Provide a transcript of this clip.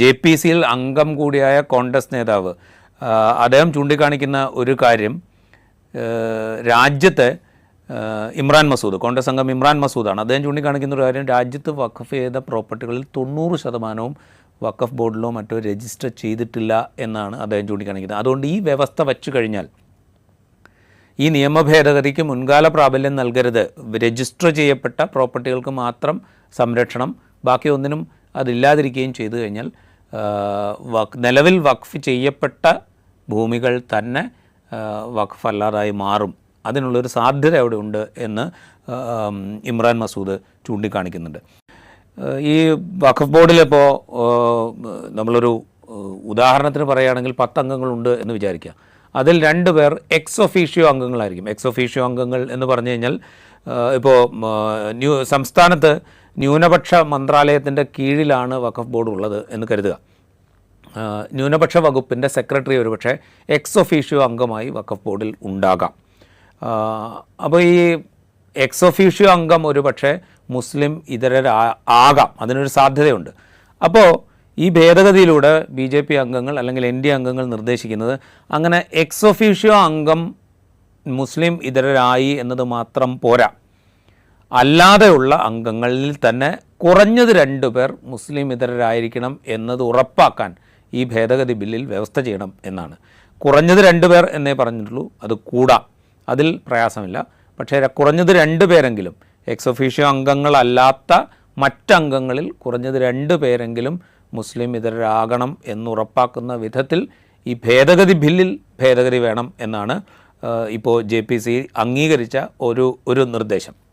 J P സിയിൽ അംഗം കൂടിയായ കോൺഗ്രസ് നേതാവ് അദ്ദേഹം ചൂണ്ടിക്കാണിക്കുന്ന ഒരു കാര്യം രാജ്യത്തെ ഇമ്രാൻ മസൂദ് കോൺഗ്രസ് അംഗം ഇമ്രാൻ മസൂദാണ്. അദ്ദേഹം ചൂണ്ടിക്കാണിക്കുന്ന ഒരു കാര്യം രാജ്യത്ത് വഖഫ് ചെയ്ത പ്രോപ്പർട്ടികളിൽ തൊണ്ണൂറ് ശതമാനവും വഖഫ് ബോർഡിലോ മറ്റോ രജിസ്റ്റർ ചെയ്തിട്ടില്ല എന്നാണ് അദ്ദേഹം ചൂണ്ടിക്കാണിക്കുന്നത്. അതുകൊണ്ട് ഈ വ്യവസ്ഥ വച്ചു കഴിഞ്ഞാൽ ഈ നിയമഭേദഗതിക്ക് മുൻകാല പ്രാബല്യം നൽകരുത്. രജിസ്റ്റർ ചെയ്യപ്പെട്ട പ്രോപ്പർട്ടികൾക്ക് മാത്രം സംരക്ഷണം ബാക്കി ഒന്നിനും അതില്ലാതിരിക്കുകയും ചെയ്തു കഴിഞ്ഞാൽ വഖ് നിലവിൽ വഖഫ് ചെയ്യപ്പെട്ട ഭൂമികൾ തന്നെ വഖഫ് അല്ലാതായി മാറും. അതിനുള്ളൊരു സാധ്യത അവിടെ ഉണ്ട് എന്ന് ഇമ്രാൻ മസൂദ് ചൂണ്ടിക്കാണിക്കുന്നുണ്ട്. ഈ വഖഫ് ബോർഡിലിപ്പോൾ നമ്മളൊരു ഉദാഹരണത്തിന് പറയുകയാണെങ്കിൽ പത്ത് അംഗങ്ങളുണ്ട് എന്ന് വിചാരിക്കുക. അതിൽ രണ്ട് പേർ എക്സ് ഒഫീഷ്യോ അംഗങ്ങളായിരിക്കും. എക്സ് ഒഫീഷ്യോ അംഗങ്ങൾ എന്ന് പറഞ്ഞു കഴിഞ്ഞാൽ ഇപ്പോൾ ന്യൂ സംസ്ഥാനത്ത് ന്യൂനപക്ഷ മന്ത്രാലയത്തിന്റെ കീഴിലാണ് വഖഫ് ബോർഡ് ഉള്ളത് എന്ന് കരുതുക. ന്യൂനപക്ഷ വകുപ്പിന്റെ സെക്രട്ടറി ഒരുപക്ഷെ എക്സ് ഒഫീഷ്യോ അംഗമായി വഖഫ് ബോർഡിൽ ഉണ്ടാകാം. അപ്പോൾ ഈ എക്സ് ഒഫീഷ്യോ അംഗം ഒരുപക്ഷെ മുസ്ലിം ഇതരരാ ആകാം. അതിനൊരു സാധ്യതയുണ്ട്. അപ്പോൾ ഈ ഭേദഗതിയിലൂടെ ബി ജെ പി അംഗങ്ങൾ അല്ലെങ്കിൽ എൻ ഡി അംഗങ്ങൾ നിർദ്ദേശിക്കുന്നത് അങ്ങനെ എക്സ് ഒഫീഷ്യോ അംഗം മുസ്ലിം ഇതരരായി എന്നത് മാത്രം പോരാ. അല്ലാതെയുള്ള അംഗങ്ങളിൽ തന്നെ കുറഞ്ഞത് രണ്ടു പേർ മുസ്ലിം ഇതരരായിരിക്കണം എന്നത് ഉറപ്പാക്കാൻ ഈ ഭേദഗതി ബില്ലിൽ വ്യവസ്ഥ ചെയ്യണം എന്നാണ്. കുറഞ്ഞത് രണ്ട് പേർ എന്നേ പറഞ്ഞിട്ടുള്ളൂ അത് കൂടാം. അതിൽ പ്രയാസമില്ല. പക്ഷേ കുറഞ്ഞത് രണ്ട് പേരെങ്കിലും എക്സ് ഒഫീഷ്യോ അംഗങ്ങളല്ലാത്ത മറ്റംഗങ്ങളിൽ കുറഞ്ഞത് രണ്ട് പേരെങ്കിലും മുസ്ലിം ഇതരരാകണം എന്നുറപ്പാക്കുന്ന വിധത്തിൽ ഈ ഭേദഗതി ബില്ലിൽ ഭേദഗതി വേണം എന്നാണ് ഇപ്പോൾ ജെ പി സി അംഗീകരിച്ച ഒരു ഒരു നിർദ്ദേശം.